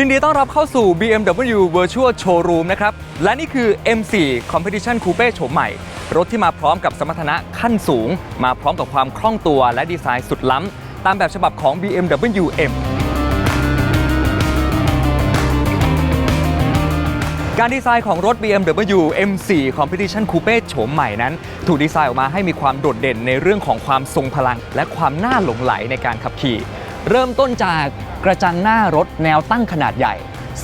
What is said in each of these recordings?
ยินดีต้อนรับเข้าสู่ BMW Virtual Showroom นะครับ และนี่คือ M4 Competition Coupe โฉมใหม่ รถที่มาพร้อมกับสมรรถนะขั้นสูง มาพร้อมกับความคล่องตัวและดีไซน์สุดล้ำ ตามแบบฉบับของ BMW M การดีไซน์ของรถ BMW M4 Competition Coupe โฉมใหม่นั้น ถูกดีไซน์ออกมาให้มีความโดดเด่นในเรื่องของความทรงพลัง และความน่าหลงไหลในการขับขี่ เริ่มต้นจากกระจังหน้ารถแนวตั้งขนาดใหญ่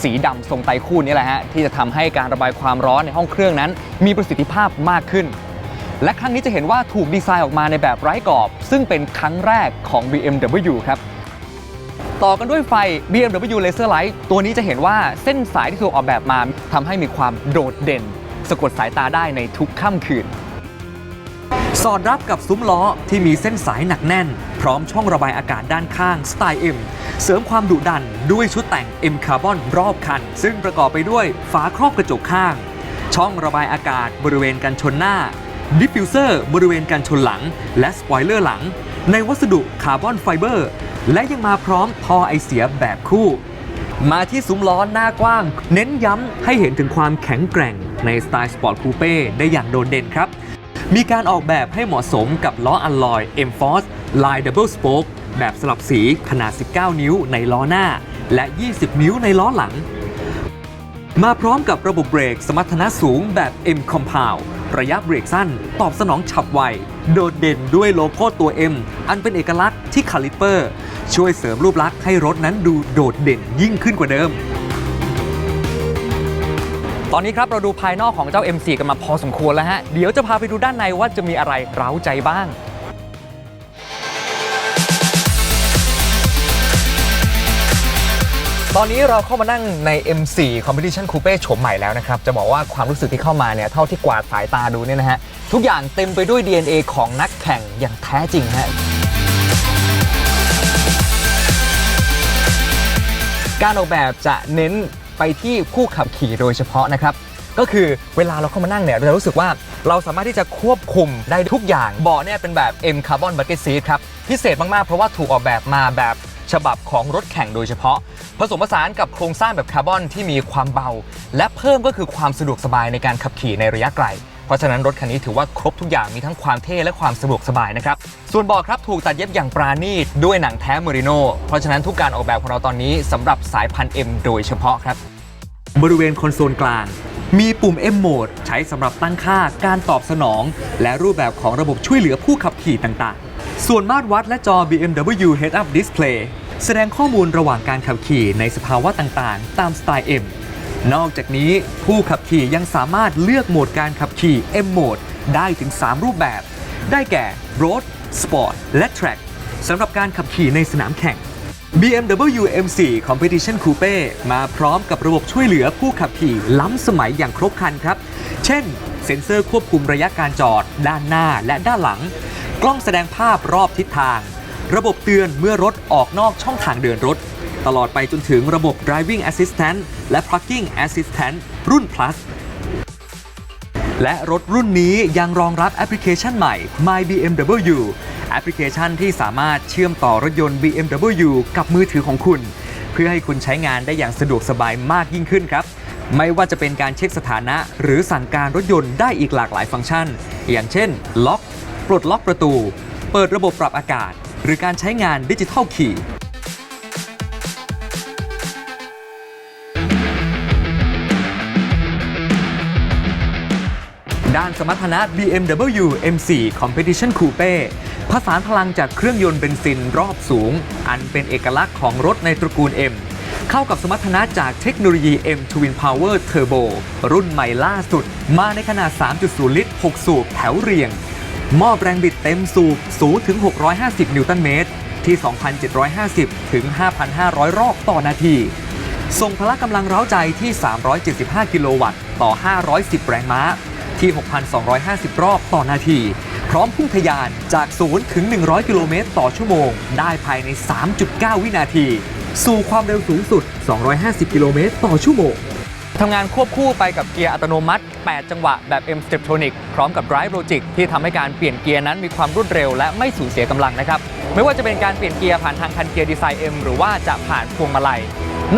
สีดำทรงไตคู่นี่แหละฮะที่จะทำให้การระบายความร้อนในห้องเครื่องนั้น มีประสิทธิภาพมากขึ้น และครั้งนี้จะเห็นว่าถูกดีไซน์ออกมาในแบบไร้กรอบ ซึ่งเป็นครั้งแรกของ BMW ครับต่อกันด้วยไฟ BMW Laser Light ตัวนี้จะเห็นว่าเส้นสายที่ถูกออกแบบมาทำให้มีความโดดเด่น สะกดสายตาได้ในทุกค่ำคืน สอดรับกับซุ้มล้อที่มีเส้นสายหนักแน่น พร้อมช่องระบายอากาศด้านข้างสไตล์ M เสริมความดุดันด้วยชุดแต่ง M Carbon รอบคัน ซึ่งประกอบไปด้วยฝาครอบกระจกข้าง ช่องระบายอากาศบริเวณกันชนหน้าดิฟฟิวเซอร์บริเวณกันชนหลัง และสปอยเลอร์หลัง ในวัสดุคาร์บอนไฟเบอร์ และยังมาพร้อมท่อไอเสียแบบคู่ มาที่ซุ้มล้อหน้ากว้าง เน้นย้ำให้เห็นถึงความแข็งแกร่งในสไตล์สปอร์ตคูเป้ได้อย่างโดดเด่นครับ มีการออกแบบให้เหมาะสมกับล้ออัลลอย M Force ลาย Double Spoke แบบสลับสีขนาด 19 นิ้วในล้อหน้า และ 20 นิ้วในล้อหลัง มาพร้อมกับระบบเบรกสมรรถนะสูงแบบ M Compound ระยะเบรกสั้น ตอบสนองฉับไว โดดเด่นด้วยโลโก้ตัว M อันเป็นเอกลักษณ์ที่คาลิปเปอร์ ช่วยเสริมรูปลักษณ์ให้รถนั้นดูโดดเด่นยิ่งขึ้นกว่าเดิม ตอนนี้ครับเราดูภายนอกของเจ้า M4 กันมาพอสมควรแล้วฮะ เดี๋ยวจะพาไปดูด้านในว่าจะมีอะไรเร้าใจบ้างตอนนี้เราเข้ามานั่งใน M4 Competition Coupe โฉมใหม่แล้วนะครับ จะบอกว่าความรู้สึกที่เข้ามาเนี่ย เท่าที่กวาดสายตาดูเนี่ยนะฮะ ทุกอย่างเต็มไปด้วย DNA ของนักแข่งอย่างแท้จริงฮะการออกแบบจะเน้น ไปที่ผู้ขับขี่โดยเฉพาะนะครับก็คือเวลาเราเข้ามานั่งเนี่ยเราจะรู้สึกว่าเราสามารถที่จะควบคุมได้ทุกอย่างเบาะเนี่ยเป็นแบบ M Carbon Bucket Seat ครับ พิเศษมาก ๆ เพราะว่าถูกออกแบบมาแบบฉบับของรถแข่งโดยเฉพาะ ผสมผสานกับโครงสร้างแบบคาร์บอนที่มีความเบา และเพิ่มก็คือความสะดวกสบายในการขับขี่ในระยะไกล เพราะฉะนั้นรถคันนี้ถือว่าครบทุกอย่างมีทั้งความเท่และความสะดวกสบายนะครับ ส่วนเบาะครับถูกตัดเย็บอย่างปราณีตด้วยหนังแท้เมอริโนเพราะฉะนั้นทุกการออกแบบของเราตอนนี้สำหรับสายพันธุ์ M โดยเฉพาะครับ บริเวณคอนโซลกลาง มีปุ่ม M Mode ใช้สำหรับตั้งค่าการตอบสนอง และรูปแบบของระบบช่วยเหลือผู้ขับขี่ต่างๆ ส่วนมาตรวัดและจอ BMW Head Up Display แสดงข้อมูลระหว่างการขับขี่ในสภาวะต่างๆ ตามสไตล์ M นอกจากนี้ผู้ขับขี่ยังสามารถเลือกโหมดการขับขี่ M Mode ได้ถึง 3 รูปแบบ ได้แก่ Road Sport และ Track สำหรับการขับขี่ในสนามแข่ง BMW M4 Competition Coupe มาพร้อมกับระบบช่วยเหลือผู้ขับขี่ล้ำสมัยอย่างครบครันครับ เช่น เซ็นเซอร์ควบคุมระยะการจอด ด้านหน้าและด้านหลัง กล้องแสดงภาพรอบทิศทาง ระบบเตือนเมื่อรถออกนอกช่องทางเดินรถ ตลอดไปจนถึงระบบ Driving Assistant และ Parking Assistant รุ่น plus และรถรุ่นนี้ยังรองรับแอปพลิเคชันใหม่ My BMW แอปพลิเคชันที่สามารถเชื่อมต่อรถยนต์ BMW กับมือถือของคุณ เพื่อให้คุณใช้งานได้อย่างสะดวกสบายมากยิ่งขึ้นครับไม่ว่าจะเป็นการเช็คสถานะ หรือสั่งการรถยนต์ได้อีกหลากหลายฟังก์ชัน อย่างเช่น ล็อก ปลดล็อกประตู เปิดระบบปรับอากาศ หรือการใช้งานดิจิทัลคีย์ ด้านสมรรถนะ BMW M4 Competition Coupe ผสานพลังจากเครื่องยนต์เบนซินรอบสูง อันเป็นเอกลักษณ์ของรถในตระกูล M เข้ากับสมรรถนะจากเทคโนโลยี M Twin Power Turbo รุ่นใหม่ล่าสุด มาในขนาด 3.0 ลิตร 6 สูบแถวเรียง มอบแรงบิดเต็มสูบสูงถึง 650 นิวตันเมตร ที่ 2,750 ถึง 5,500 รอบต่อนาทีส่งพละกำลังเร้าใจที่ 375 กิโลวัตต์ ต่อ 510 แรงม้า ที่ 6,250 รอบต่อนาที พร้อมพุ่งทะยานจาก 0 ถึง 100 กิโลเมตรต่อชั่วโมง ได้ภายใน 3.9 วินาที สู่ความเร็วสูงสุด 250 กิโลเมตรต่อชั่วโมงทำงานควบคู่ไปกับเกียร์อัตโนมัติ 8 จังหวะแบบ M Steptronic พร้อมกับ Drive Logic ที่ทำให้การเปลี่ยนเกียร์นั้นมีความรวดเร็วและไม่สูญเสียกำลังนะครับ ไม่ว่าจะเป็นการเปลี่ยนเกียร์ผ่านทางคันเกียร์ดีไซน์ M หรือว่าจะผ่านพวงมาลัย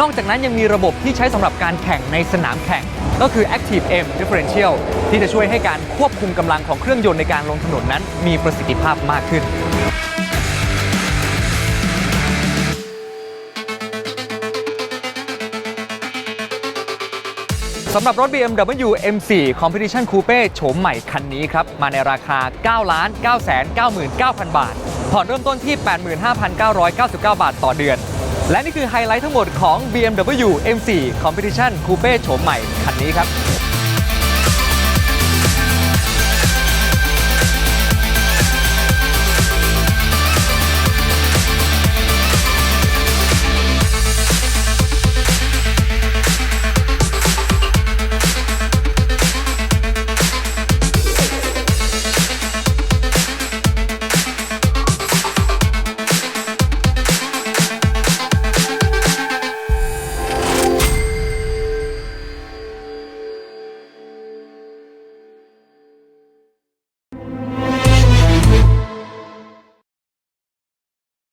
นอกจากนั้นยังมีระบบที่ใช้สำหรับการแข่งในสนามแข่ง ก็คือ Active M Differential ที่จะช่วยให้การควบคุมกำลังของเครื่องยนต์ในการลงถนนนั้น มีประสิทธิภาพมากขึ้นสำหรับรถ BMW M4 Competition Coupe โฉมใหม่คันนี้ครับ มาในราคา 9 9 9 9 9 0บาท ผ่อนเริ่มต้นที่ 85,999 บาทต่อเดือน และนี่คือไฮไลท์ทั้งหมดของ BMW M4 Competition Coupe โฉมใหม่คันนี้ครับ